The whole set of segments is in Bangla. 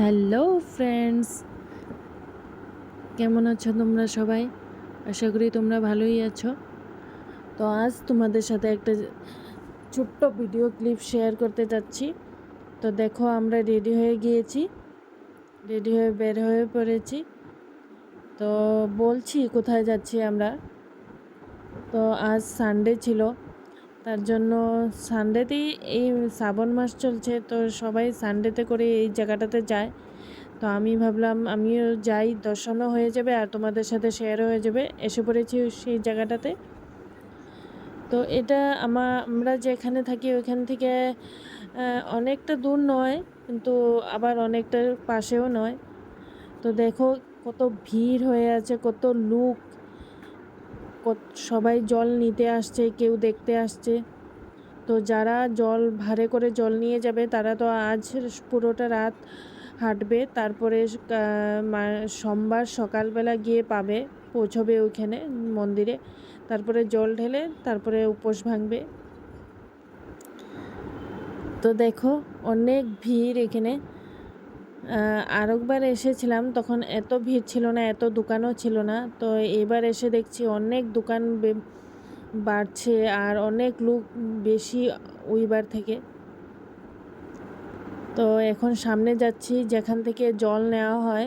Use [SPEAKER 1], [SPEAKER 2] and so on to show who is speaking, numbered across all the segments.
[SPEAKER 1] হ্যালো ফ্রেন্ডস, কেমন আছো তোমরা সবাই? আশা করি তোমরা ভালোই আছো। তো আজ তোমাদের সাথে একটা ছোট্ট ভিডিও ক্লিপ শেয়ার করতে যাচ্ছি। তো দেখো আমরা রেডি হয়ে গিয়েছি। রেডি হয়ে বের হয়ে পড়েছি। তো বলছি কোথায় যাচ্ছি আমরা? তো আজ সানডে ছিল। তার জন্য সানডেতেই এই শ্রাবণ মাস চলছে, তো সবাই সানডেতে করে এই জায়গাটাতে যায়। তো আমি ভাবলাম, আমিও যাই, দর্শনও হয়ে যাবে আর তোমাদের সাথে শেয়ারও হয়ে যাবে। এসে পড়েছি সেই জায়গাটাতে। তো এটা আমা, আমরা যেখানে থাকি ওইখান থেকে অনেকটা দূর নয়, কিন্তু আবার অনেকটা পাশেও নয়। তো দেখো কত ভিড় হয়ে আছে, কত লোক। সবাই জল নিতে আসছে, কেউ দেখতে আসছে। তো যারা জল ভারে করে জল নিয়ে যাবে, তারা তো আজ পুরোটা রাত হাঁটবে, তারপরে সোমবার সকালবেলা গিয়ে পাবে, পৌঁছবে ওইখানে মন্দিরে। তারপরে জল ঢেলে, তারপরে উপোস ভাঙবে। তো দেখো, অনেক ভিড় এখানে। আরেকবার এসেছিলাম, তখন এত ভিড় ছিল না, এত দোকানও ছিল না। তো এবার এসে দেখছি অনেক দোকান বাড়ছে আর অনেক লোক বেশি ওইবার থেকে। তো এখন সামনে যাচ্ছি, যেখান থেকে জল নেওয়া হয়।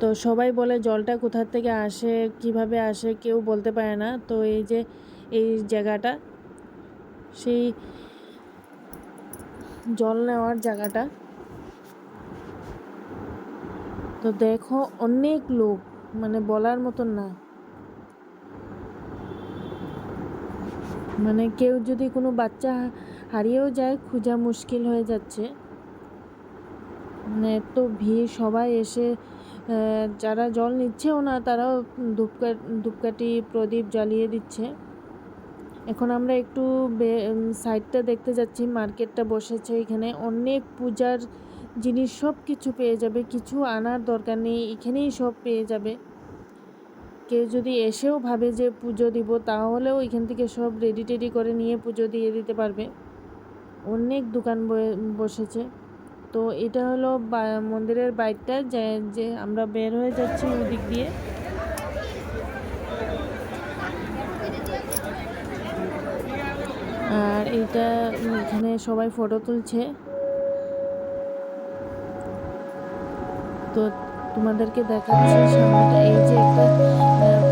[SPEAKER 1] তো সবাই বলে জলটা কোথার থেকে আসে, কীভাবে আসে কেউ বলতে পারে না। তো এই যে, এই জায়গাটা, সেই জল নেওয়ার জায়গাটা। তো দেখো, অনেক লোক মানে বলার মতন না। মানে কেউ যদি কোনো বাচ্চা হারিয়েও যায়, খোঁজা মুশকিল হয়ে যাচ্ছে। মানে এত ভিড়, সবাই এসে যারা জল নিচ্ছেও না, তারাও ধূপকা, ধূপকাঠি, প্রদীপ জ্বালিয়ে দিচ্ছে। এখন আমরা একটু সাইডটা দেখতে যাচ্ছি মার্কেটটা বসেছে এখানে। অনেক পূজার জিনিস সব কিছু পেয়ে যাবে, কিছু আনার দরকার নেই, এখানেই সব পেয়ে যাবে। কেউ যদি এসেও ভাবে যে পুজো দিব, তাহলেও এখান থেকে সব রেডি টেডি করে নিয়ে পুজো দিয়ে দিতে পারবে। অনেক দোকান বসেছে। তো এটা হলো মন্দিরের বাইকটা যে যে আমরা বের হয়ে যাচ্ছি ওদিক দিয়ে। আর এটা এখানে সবাই ফটো তুলছে। তো তোমাদেরকে দেখাচ্ছি সামনেটা। এই যে একটা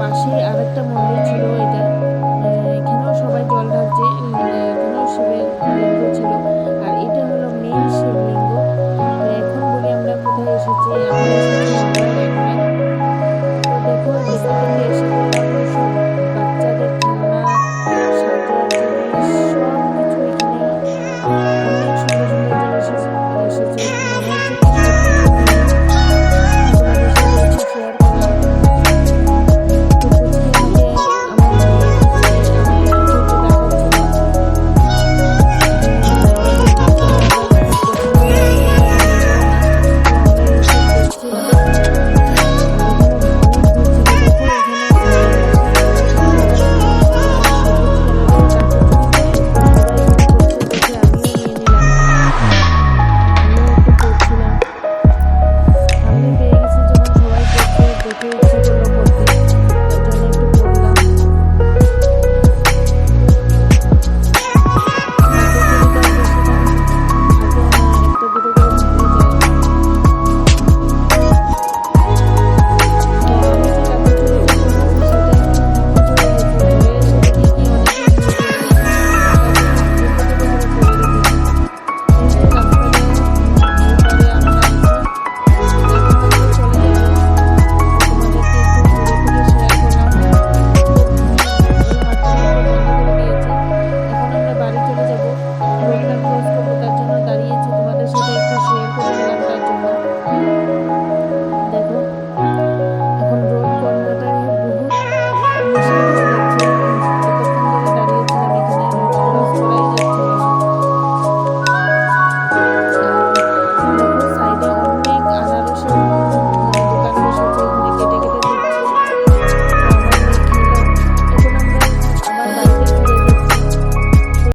[SPEAKER 1] পাশে আরেকটা মন্দির ছিল এটা। এখানেও সবাই জল ঢালছে এখানেও শিবের লিঙ্গ ছিল। আর এটা হলো মেন শিবলিঙ্গ এখন বলি আমরা কোথায় এসেছি, আমরা এসেছি দেখো এসে